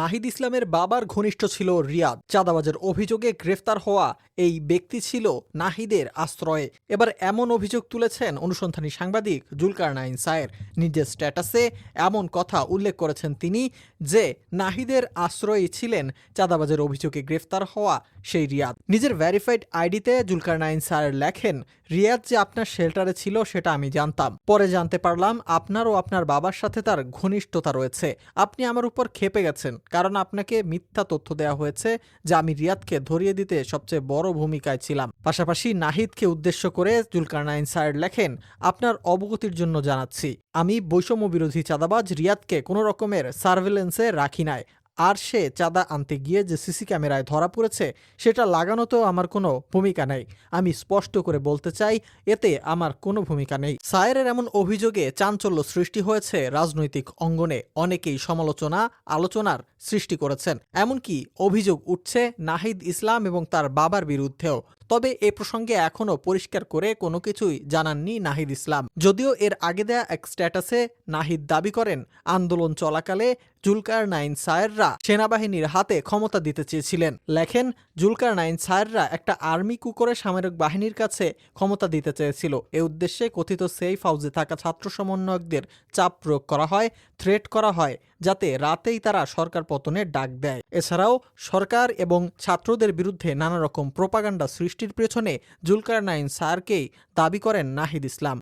নাহিদ ইসলামের বাবার ঘনিষ্ঠ ছিল রিয়াদ। চাঁদাবাজের অভিযোগে গ্রেফতার হওয়া এই ব্যক্তি ছিল নাহিদের আশ্রয়ে। এবার এমন অভিযোগ তুলেছেন অনুসন্ধানী সাংবাদিক জুলকার নাইন সায়ের। নিজের স্ট্যাটাসে এমন কথা উল্লেখ করেছেন তিনি যে, নাহিদের আশ্রয়ই ছিলেন চাঁদাবাজের অভিযোগে গ্রেফতার হওয়া সেই রিয়াদ। নিজের ভ্যারিফাইড আইডিতে জুলকার নাইন সায়ের লেখেন, রিয়াদ যে আপনার শেল্টারে ছিল, সেটা আমি জানতাম। পরে জানতে পারলাম আপনার ও আপনার বাবার সাথে তার ঘনিষ্ঠতা রয়েছে। আপনি আমার উপর খেপে গেছেন। কারণ আপনাকে মিথ্যা তথ্য দেওয়া হয়েছে যে আমি রিয়াদকে ধরিয়ে দিতে সবচেয়ে বড় ভূমিকায় ছিলাম। পাশাপাশি নাহিদকে উদ্দেশ্য করে জুলকারনাইন সায়ের লেখেন, আপনার অবগতির জন্য জানাচ্ছি। আমি বৈষম্য বিরোধী চাঁদাবাজ রিয়াদকে কোনো রকমের সার্ভেলেন্সে রাখি নাই। আর সে চাঁদা আনতে গিয়ে যে সিসি ক্যামেরায় ধরা পড়েছে, সেটা লাগানোতেও আমার কোনো ভূমিকা নেই। আমি স্পষ্ট করে বলতে চাই, এতে আমার কোনো ভূমিকা নেই। সায়েরের এমন অভিযোগে চাঞ্চল্য সৃষ্টি হয়েছে রাজনৈতিক অঙ্গনে। অনেকেই সমালোচনা, আলোচনার সৃষ্টি করেছেন। এমনকি অভিযোগ উঠছে নাহিদ ইসলাম এবং তার বাবার বিরুদ্ধেও। তবে এ প্রসঙ্গে এখনও পরিষ্কার করে কোনো কিছুই জানাননি নাহিদ ইসলাম। যদিও এর আগে দেয়া এক স্ট্যাটাসে নাহিদ দাবি করেন, আন্দোলন চলাকালে জুলকার নাইন সায়েররা সেনাবাহিনীর হাতে ক্ষমতা দিতে চেয়েছিলেন। লেখেন, জুলকার নাইন সায়েররা একটা আর্মি কুকরে সামরিক বাহিনীর কাছে ক্ষমতা দিতে চেয়েছিল। এ উদ্দেশ্যে কথিত সেফ হাউসে থাকা ছাত্র সমন্বয়কদের চাপ প্রয়োগ করা হয়, থ্রেট করা হয়, যাতে রাতেই তারা সরকার পতনের ডাক দেয়। এছাড়াও সরকার এবং ছাত্রদের বিরুদ্ধে নানা রকম প্রোপাগান্ডা সৃষ্টির পেছনে জুলকার নাইন সারকেই দাবি করেন নাহিদ ইসলাম।